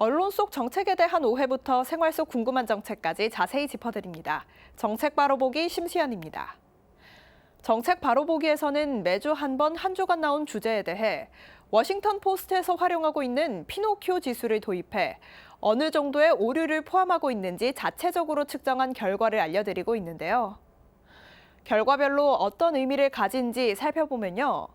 언론 속 정책에 대한 오해부터 생활 속 궁금한 정책까지 자세히 짚어드립니다. 정책 바로 보기 심시연입니다. 정책 바로 보기에서는 매주 한번한 주간 나온 주제에 대해 워싱턴 포스트에서 활용하고 있는 피노키오 지수를 도입해 어느 정도의 오류를 포함하고 있는지 자체적으로 측정한 결과를 알려드리고 있는데요. 결과별로 어떤 의미를 가진지 살펴보면요.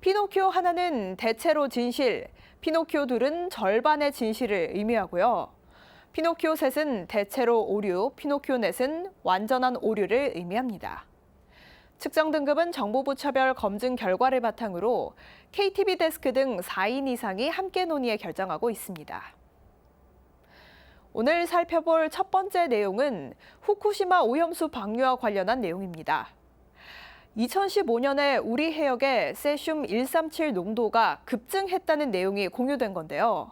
피노키오 하나는 대체로 진실, 피노키오 둘은 절반의 진실을 의미하고요. 피노키오 셋은 대체로 오류, 피노키오 넷은 완전한 오류를 의미합니다. 측정 등급은 정보부 차별 검증 결과를 바탕으로 KTV 데스크 등 4인 이상이 함께 논의해 결정하고 있습니다. 오늘 살펴볼 첫 번째 내용은 후쿠시마 오염수 방류와 관련한 내용입니다. 2015년에 우리 해역의 세슘 137 농도가 급증했다는 내용이 공유된 건데요.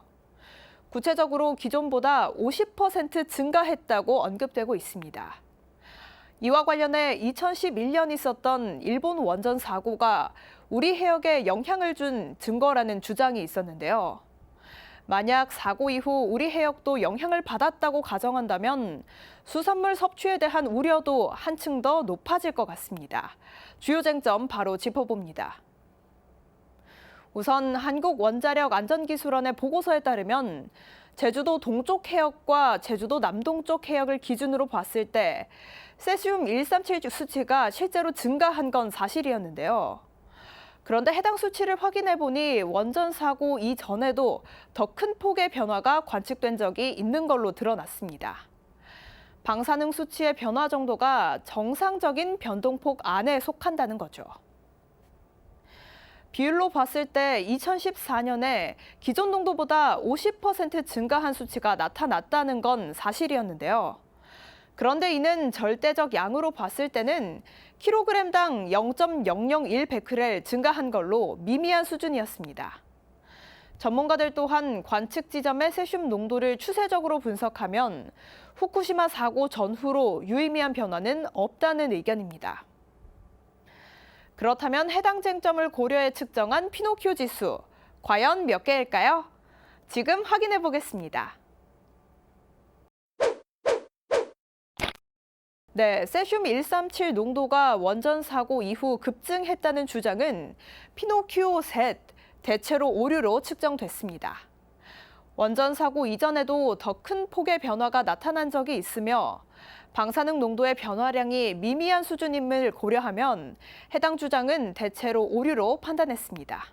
구체적으로 기존보다 50% 증가했다고 언급되고 있습니다. 이와 관련해 2011년 있었던 일본 원전 사고가 우리 해역에 영향을 준 증거라는 주장이 있었는데요. 만약 사고 이후 우리 해역도 영향을 받았다고 가정한다면 수산물 섭취에 대한 우려도 한층 더 높아질 것 같습니다. 주요 쟁점 바로 짚어봅니다. 우선 한국원자력안전기술원의 보고서에 따르면 제주도 동쪽 해역과 제주도 남동쪽 해역을 기준으로 봤을 때 세슘 137 수치가 실제로 증가한 건 사실이었는데요. 그런데 해당 수치를 확인해 보니 원전 사고 이전에도 더 큰 폭의 변화가 관측된 적이 있는 걸로 드러났습니다. 방사능 수치의 변화 정도가 정상적인 변동폭 안에 속한다는 거죠. 비율로 봤을 때 2014년에 기존 농도보다 50% 증가한 수치가 나타났다는 건 사실이었는데요. 그런데 이는 절대적 양으로 봤을 때는 킬로그램당 0.001 베크렐 증가한 걸로 미미한 수준이었습니다. 전문가들 또한 관측 지점의 세슘 농도를 추세적으로 분석하면 후쿠시마 사고 전후로 유의미한 변화는 없다는 의견입니다. 그렇다면 해당 쟁점을 고려해 측정한 피노키오 지수, 과연 몇 개일까요? 지금 확인해 보겠습니다. 네, 세슘 137 농도가 원전 사고 이후 급증했다는 주장은 피노키오 셋, 대체로 오류로 측정됐습니다. 원전 사고 이전에도 더 큰 폭의 변화가 나타난 적이 있으며 방사능 농도의 변화량이 미미한 수준임을 고려하면 해당 주장은 대체로 오류로 판단했습니다.